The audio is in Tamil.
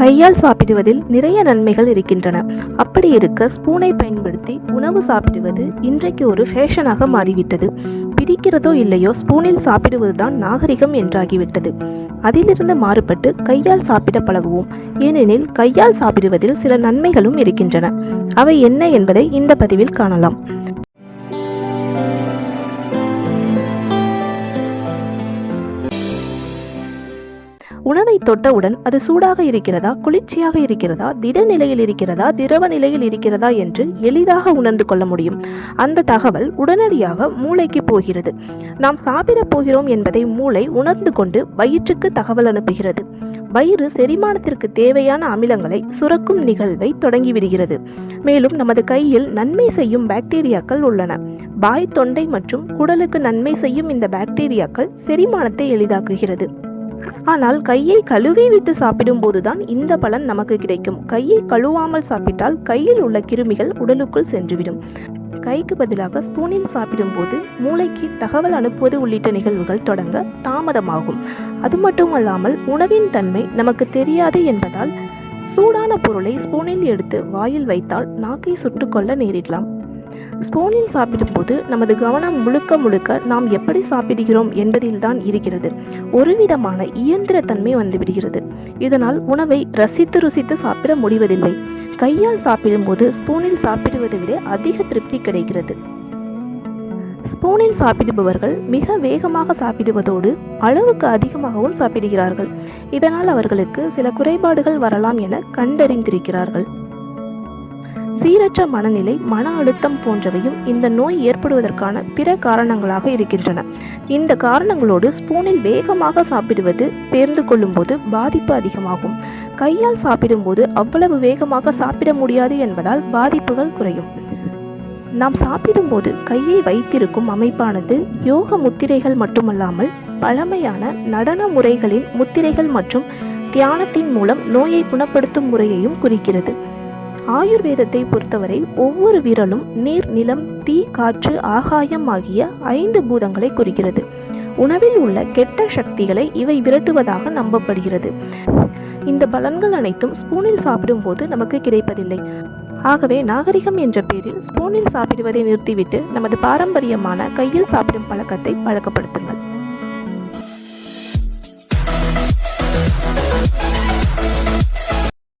கையால் சாப்பிடுவதில் நிறைய நன்மைகள் இருக்கின்றன. அப்படி இருக்க ஸ்பூனை பயன்படுத்தி உணவு சாப்பிடுவது இன்றைக்கு ஒரு ஃபேஷனாக மாறிவிட்டது. பிடிக்கிறதோ இல்லையோ ஸ்பூனில் சாப்பிடுவதுதான் நாகரிகம் என்றாகிவிட்டது. அதிலிருந்து மாறுபட்டு கையால் சாப்பிட பழகுவோம். ஏனெனில் கையால் சாப்பிடுவதில் சில நன்மைகளும் இருக்கின்றன. அவை என்ன என்பதை இந்த பதிவில் காணலாம். உணவை தொட்டவுடன் அது சூடாக இருக்கிறதா குளிர்ச்சியாக இருக்கிறதா திட நிலையில் இருக்கிறதா திரவ நிலையில் இருக்கிறதா என்று எளிதாக உணர்ந்து கொள்ள முடியும். அந்த தகவல் உடனடியாக மூளைக்கு போகிறது. நாம் சாப்பிடப் போகிறோம் என்பதை மூளை உணர்ந்து கொண்டு வயிற்றுக்கு தகவல் அனுப்புகிறது. வயிறு செரிமானத்திற்கு தேவையான அமிலங்களை சுரக்கும் நிகழ்வை தொடங்கிவிடுகிறது மேலும் நமது கையில் நன்மை செய்யும் பாக்டீரியாக்கள் உள்ளன. வாய் தொண்டை மற்றும் குடலுக்கு நன்மை செய்யும் இந்த பாக்டீரியாக்கள் செரிமானத்தை எளிதாக்குகிறது. ஆனால் கையை கழுவி விட்டு சாப்பிடும்போதுதான் இந்த பலன் நமக்கு கிடைக்கும். கையை கழுவாமல் சாப்பிட்டால் கையில் உள்ள கிருமிகள் உடலுக்குள் சென்றுவிடும். கைக்கு பதிலாக ஸ்பூனில் சாப்பிடும்போது மூளைக்கு தகவல் அனுப்புவது உள்ளிட்ட நிகழ்வுகள் தொடங்க தாமதமாகும். அது மட்டுமல்லாமல் உணவின் தன்மை நமக்கு தெரியாது என்பதால் சூடான பொருளை ஸ்பூனில் எடுத்து வாயில் வைத்தால் நாக்கை சுட்டுக்கொள்ள நேரிடலாம். ஸ்பூனில் சாப்பிடும்போது நமது கவனம் முழுக்க முழுக்க நாம் எப்படி சாப்பிடுகிறோம் என்பதில்தான் இருக்கிறது. ஒரு விதமான இயந்திரத்தன்மை வந்துவிடுகிறது. இதனால் உணவை ரசித்து ருசித்து சாப்பிட முடிவதில்லை. கையால் சாப்பிடும்போது ஸ்பூனில் சாப்பிடுவதை விட அதிக திருப்தி கிடைக்கிறது. ஸ்பூனில் சாப்பிடுபவர்கள் மிக வேகமாக சாப்பிடுவதோடு அளவுக்கு அதிகமாகவும் சாப்பிடுகிறார்கள். இதனால் அவர்களுக்கு சில குறைபாடுகள் வரலாம் என கண்டறிந்திருக்கிறார்கள். சீரற்ற மனநிலை மன அழுத்தம் போன்றவையும் இந்த நோய் ஏற்படுவதற்கான பிற காரணங்களாக இருக்கின்றன. இந்த காரணங்களோடு ஸ்பூனில் வேகமாக சாப்பிடுவது சேர்ந்து கொள்ளும்போது பாதிப்பு அதிகமாகும். கையால் சாப்பிடும்போது அவ்வளவு வேகமாக சாப்பிட முடியாது என்பதால் பாதிப்புகள் குறையும். நாம் சாப்பிடும்போது கையை வைத்திருக்கும் அமைப்பானது யோக முத்திரைகள் மட்டுமல்லாமல் பழமையான நடன முறைகளின் முத்திரைகள் மற்றும் தியானத்தின் மூலம் நோயை குணப்படுத்தும் முறையையும் குறிக்கிறது. ஆயுர்வேதத்தை பொறுத்தவரை ஒவ்வொரு விரலும் நீர் நிலம் தீ காற்று ஆகாயம் ஆகிய ஐந்து பூதங்களை குறிக்கிறது. உணவில் உள்ள கெட்ட சக்திகளை இவை விரட்டுவதாக நம்பப்படுகிறது. இந்த பலன்கள் அனைத்தும் ஸ்பூனில் சாப்பிடும்போது நமக்கு கிடைப்பதில்லை. ஆகவே நாகரிகம் என்ற பேரில் ஸ்பூனில் சாப்பிடுவதை நிறுத்திவிட்டு நமது பாரம்பரியமான கையில் சாப்பிடும் பழக்கத்தை பழக்கப்படுத்துங்கள்